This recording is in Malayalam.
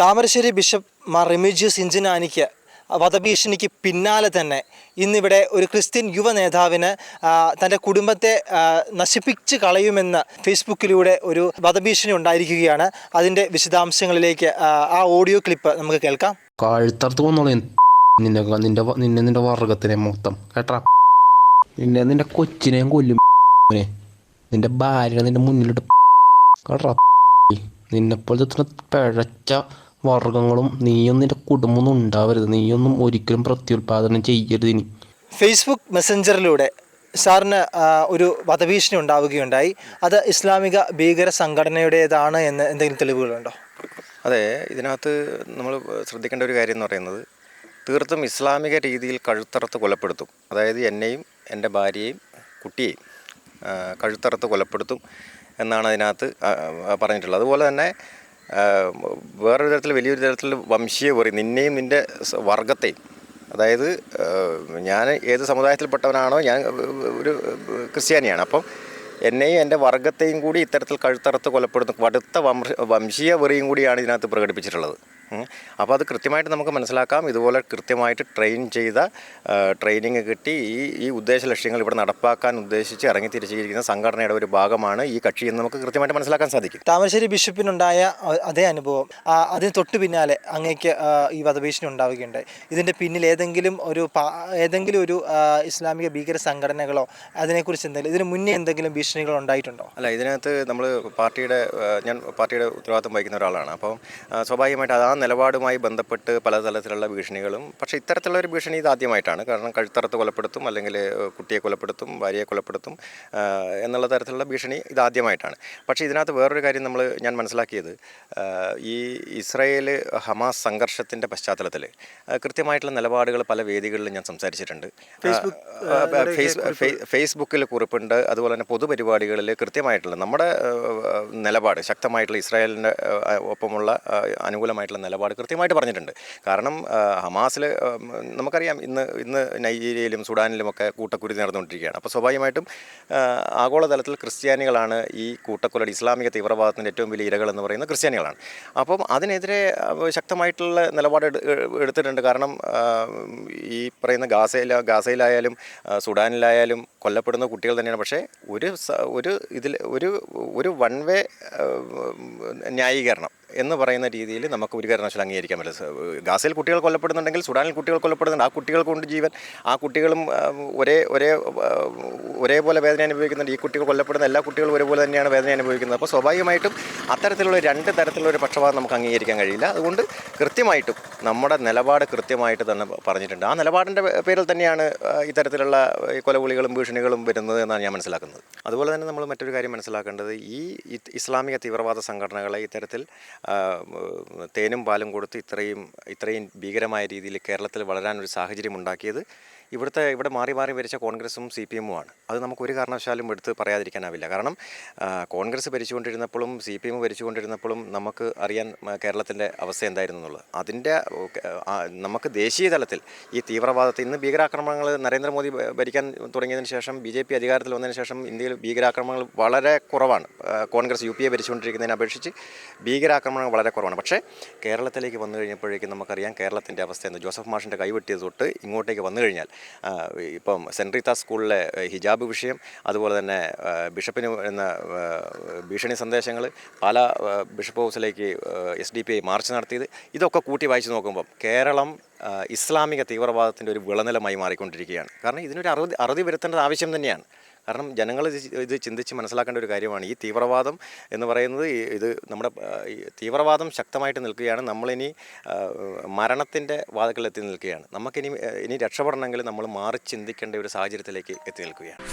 താമരശ്ശേരി ബിഷപ്പ് മാർ റെമിജിയസ് ഇഞ്ചിനാനിക്ക് വധഭീഷണിക്ക് പിന്നാലെ തന്നെ ഇന്നിവിടെ ഒരു ക്രിസ്ത്യൻ യുവ നേതാവിന് തന്റെ കുടുംബത്തെ നശിപ്പിച്ച് കളയുമെന്ന് ഫേസ്ബുക്കിലൂടെ ഒരു വധഭീഷണി ഉണ്ടായിരിക്കുകയാണ്. അതിന്റെ വിശദാംശങ്ങളിലേക്ക് ആ, ഓഡിയോ ക്ലിപ്പ് നമുക്ക് കേൾക്കാം. നിന്നെ നിന്റെ നിന്നെ നിന്റെ വർഗത്തിനെ മൊത്തം. കേട്ടാ? നിന്നെ നിന്റെ കൊച്ചിനെയും കൊല്ലും. നിന്റെ ഭാര്യ നിന്റെ മുന്നിലിട്ട്. കേട്ടാ? നിന്നെപ്പോലത്തെ ഇത്ര പിഴച്ച വർഗങ്ങളും നീയൊന്നും നിന്റെ കുടുംബമൊന്നും ഉണ്ടാവരുത്. നീയൊന്നും ഒരിക്കലും പ്രത്യുൽപാദനം ചെയ്യരുത് ഇനി. ഫേസ്ബുക്ക് മെസ്സഞ്ചറിലൂടെ സാറിന് ഒരു വധഭീഷണി ഉണ്ടാവുകയുണ്ടായി. അത് ഇസ്ലാമിക ഭീകര സംഘടനയുടേതാണ് എന്ന് എന്തെങ്കിലും തെളിവുകളുണ്ടോ? അതെ ഇതിനകത്ത് നമ്മൾ ശ്രദ്ധിക്കേണ്ട ഒരു കാര്യം എന്ന് പറയുന്നത് തീർത്തും ഇസ്ലാമിക രീതിയിൽ കഴുത്തറത്ത് കൊലപ്പെടുത്തും. അതായത് എന്നെയും എന്റെ ഭാര്യയെയും കുട്ടിയെയും കഴുത്തറത്ത് കൊലപ്പെടുത്തും എന്നാണ് അതിനകത്ത് പറഞ്ഞിട്ടുള്ളത്. അതുപോലെ തന്നെ വേറൊരു തരത്തിൽ വലിയൊരു തരത്തിൽ വംശീയ പറയും നിന്നെയും നിന്റെ വർഗത്തെയും അതായത് ഞാൻ ഏത് സമുദായത്തിൽപ്പെട്ടവനാണോ ഞാൻ ഒരു ക്രിസ്ത്യാനിയാണ് അപ്പം എന്നെയും എന്റെ വർഗത്തെയും കൂടി ഇത്തരത്തിൽ കഴുത്തറുത്ത് കൊലപ്പെടുന്ന കടുത്ത വംശ വംശീയ വെറിയും കൂടിയാണ് ഇതിനകത്ത് പ്രകടിപ്പിച്ചിട്ടുള്ളത്. അപ്പോൾ അത് കൃത്യമായിട്ട് നമുക്ക് മനസ്സിലാക്കാം. ഇതുപോലെ കൃത്യമായിട്ട് ട്രെയിൻ ചെയ്ത ട്രെയിനിങ് കിട്ടി. ഈ ഈ ഉദ്ദേശ ലക്ഷ്യങ്ങൾ ഇവിടെ നടപ്പാക്കാൻ ഉദ്ദേശിച്ച് ഇറങ്ങി തിരിച്ചിരിക്കുന്ന സംഘടനയുടെ ഒരു ഭാഗമാണ് ഈ കക്ഷി എന്ന് നമുക്ക് കൃത്യമായിട്ട് മനസ്സിലാക്കാൻ സാധിക്കും. താമരശ്ശേരി ബിഷപ്പിനുണ്ടായ അതേ അനുഭവം. അതിന് തൊട്ട് പിന്നാലെ അങ്ങേക്ക് ഈ വധഭീഷണി ഉണ്ടാവുകയുണ്ടായി. ഇതിന്റെ പിന്നിൽ ഏതെങ്കിലും ഒരു ഏതെങ്കിലും ഒരു ഇസ്ലാമിക ഭീകര സംഘടനകളോ അതിനെക്കുറിച്ച് എന്തെങ്കിലും ഇതിന് മുന്നേ എന്തെങ്കിലും ഭീഷണികൾ ഉണ്ടായിട്ടുണ്ടോ? അല്ല ഇതിനകത്ത് നമ്മൾ പാർട്ടിയുടെ ഞാൻ പാർട്ടിയുടെ ഉത്തരവാദിത്വം വഹിക്കുന്ന ഒരാളാണ്. അപ്പം സ്വാഭാവികമായിട്ട് ആ നിലപാടുമായി ബന്ധപ്പെട്ട് പലതരത്തിലുള്ള ഭീഷണികളും പക്ഷേ ഇത്തരത്തിലുള്ള ഒരു ഭീഷണി ഇത് ആദ്യമായിട്ടാണ്. കാരണം കഴുത്തറത്ത് കൊലപ്പെടുത്തും അല്ലെങ്കിൽ കുട്ടിയെ കൊലപ്പെടുത്തും ഭാര്യയെ കൊലപ്പെടുത്തും എന്നുള്ള തരത്തിലുള്ള ഭീഷണി ഇത് ആദ്യമായിട്ടാണ്. പക്ഷേ ഇതിനകത്ത് വേറൊരു കാര്യം നമ്മൾ ഞാൻ മനസ്സിലാക്കിയത് ഈ ഇസ്രയേൽ ഹമാസ് സംഘർഷത്തിന്റെ പശ്ചാത്തലത്തിൽ കൃത്യമായിട്ടുള്ള നിലപാടുകൾ പല വേദികളിലും ഞാൻ സംസാരിച്ചിട്ടുണ്ട്. ഫേസ്ബുക്കിൽ കുറിപ്പുണ്ട് അതുപോലെ തന്നെ പൊതുപരിപാടികളിൽ കൃത്യമായിട്ടുള്ള നമ്മുടെ നിലപാട് ശക്തമായിട്ടുള്ള ഇസ്രായേലിന്റെ ഒപ്പമുള്ള അനുകൂലമായിട്ടുള്ള നിലപാട് കൃത്യമായിട്ട് പറഞ്ഞിട്ടുണ്ട്. കാരണം ഹമാസിൽ നമുക്കറിയാം ഇന്ന് ഇന്ന് നൈജീരിയയിലും സുഡാനിലും ഒക്കെ കൂട്ടക്കുരുതി നടന്നുകൊണ്ടിരിക്കുകയാണ്. അപ്പോൾ സ്വാഭാവികമായിട്ടും ആഗോളതലത്തിൽ ക്രിസ്ത്യാനികളാണ് ഈ കൂട്ടക്കൊലയുടെ ഇസ്ലാമിക തീവ്രവാദത്തിന്റെ ഏറ്റവും വലിയ ഇരകൾ എന്ന് പറയുന്നത് ക്രിസ്ത്യാനികളാണ്. അപ്പം അതിനെതിരെ ശക്തമായിട്ടുള്ള നിലപാട് എടുത്തിട്ടുണ്ട്. കാരണം ഈ പറയുന്ന ഗാസയിൽ ഗാസയിലായാലും സുഡാനിലായാലും കൊല്ലപ്പെടുന്ന കുട്ടികൾ തന്നെയാണ്. പക്ഷേ ഒരു ഒരു ഇതിൽ ഒരു ഒരു വൺ വേ ന്യായീകരണം എന്ന് പറയുന്ന രീതിയിൽ നമുക്ക് ഒരു കാരണവശാലും അംഗീകരിക്കാൻ പറ്റില്ല. ഗാസയിൽ കുട്ടികൾ കൊല്ലപ്പെടുന്നുണ്ടെങ്കിൽ സുഡാനിൽ കുട്ടികൾ കൊല്ലപ്പെടുന്നുണ്ട് ആ കുട്ടികൾ കൊണ്ട് ജീവൻ. ആ കുട്ടികളും ഒരേ ഒരേ ഒരേപോലെ വേദന അനുഭവിക്കുന്നുണ്ട്. ഈ കുട്ടികൾ കൊല്ലപ്പെടുന്ന എല്ലാ കുട്ടികളും ഒരേപോലെ തന്നെയാണ് വേദന അനുഭവിക്കുന്നത്. അപ്പോൾ സ്വാഭാവികമായിട്ടും അത്തരത്തിലുള്ള രണ്ട് തരത്തിലുള്ള ഒരു പക്ഷപാതം നമുക്ക് അംഗീകരിക്കാൻ കഴിയില്ല. അതുകൊണ്ട് കൃത്യമായിട്ടും നമ്മുടെ നിലപാട് കൃത്യമായിട്ട് തന്നെ പറഞ്ഞിട്ടുണ്ട്. ആ നിലപാടിന്റെ പേരിൽ തന്നെയാണ് ഇത്തരത്തിലുള്ള കൊലവിളികളും ഭീഷണികളും വരുന്നത് എന്നാണ് ഞാൻ മനസ്സിലാക്കുന്നത്. അതുപോലെ തന്നെ നമ്മൾ മറ്റൊരു കാര്യം മനസ്സിലാക്കേണ്ടത് ഈ ഇസ്ലാമിക തീവ്രവാദ സംഘടനകളെ ഇത്തരത്തിൽ തേനും പാലും കൊടുത്ത് ഇത്രയും ഇത്രയും ഭീകരമായ രീതിയിൽ കേരളത്തിൽ വളരാനൊരു സാഹചര്യം ഉണ്ടാക്കിയത് ഇവിടുത്തെ ഇവിടെ മാറി മാറി ഭരിച്ച കോൺഗ്രസും സി പി എമ്മുമാണ്. അത് നമുക്ക് ഒരു കാരണവശാലും എടുത്ത് പറയാതിരിക്കാനാവില്ല. കാരണം കോൺഗ്രസ് ഭരിച്ചുകൊണ്ടിരുന്നപ്പോഴും സി പി എം ഭരിച്ചുകൊണ്ടിരുന്നപ്പോഴും നമുക്ക് അറിയാൻ കേരളത്തിന്റെ അവസ്ഥ എന്തായിരുന്നു എന്നുള്ളത്. അതിന്റെ നമുക്ക് ദേശീയ തലത്തിൽ ഈ തീവ്രവാദത്തെ ഇന്ന് ഭീകരാക്രമണങ്ങൾ നരേന്ദ്രമോദി ഭരിക്കാൻ തുടങ്ങിയതിന് ശേഷം ബി ജെ പി അധികാരത്തിൽ വന്നതിന് ശേഷം ഇന്ത്യയിൽ ഭീകരാക്രമണങ്ങൾ വളരെ കുറവാണ്. കോൺഗ്രസ് യു പി എ ഭരിച്ചുകൊണ്ടിരിക്കുന്നതിനെ അപേക്ഷിച്ച് ഭീകരാക്രമണങ്ങൾ വളരെ കുറവാണ്. പക്ഷേ കേരളത്തിലേക്ക് വന്നു കഴിഞ്ഞപ്പോഴേക്കും നമുക്കറിയാം കേരളത്തിന്റെ അവസ്ഥ എന്താ? ജോസഫ് മാഷിന്റെ കൈവെട്ടിയത് തൊട്ട് ഇങ്ങോട്ടേക്ക് വന്നു കഴിഞ്ഞാൽ ഇപ്പം സെന്റ് റീത്ത സ്കൂളിലെ ഹിജാബ് വിഷയം അതുപോലെ തന്നെ ബിഷപ്പിന് എന്ന ഭീഷണി സന്ദേശങ്ങൾ പല ബിഷപ്പ് ഹൗസിലേക്ക് S D P I march നടത്തിയത് ഇതൊക്കെ കൂട്ടി വായിച്ച് നോക്കുമ്പം കേരളം ഇസ്ലാമിക തീവ്രവാദത്തിന്റെ ഒരു വിളനിലമായി മാറിക്കൊണ്ടിരിക്കുകയാണ്. കാരണം ഇതിനൊരു അറുതി അറുതി വരുത്തേണ്ടത് ആവശ്യം തന്നെയാണ്. കാരണം ജനങ്ങൾ ഇത് ചിന്തിച്ച് മനസ്സിലാക്കേണ്ട ഒരു കാര്യമാണ്. ഈ തീവ്രവാദം എന്ന് പറയുന്നത് ഇത് നമ്മുടെ തീവ്രവാദം ശക്തമായിട്ട് നിൽക്കുകയാണ്. നമ്മളിനി മരണത്തിന്റെ വാതിക്കലെത്തി നിൽക്കുകയാണ്. നമുക്കിനി ഇനി രക്ഷപ്പെടണമെങ്കിൽ നമ്മൾ മാറി ചിന്തിക്കേണ്ട ഒരു സാഹചര്യത്തിലേക്ക് എത്തി നിൽക്കുകയാണ്.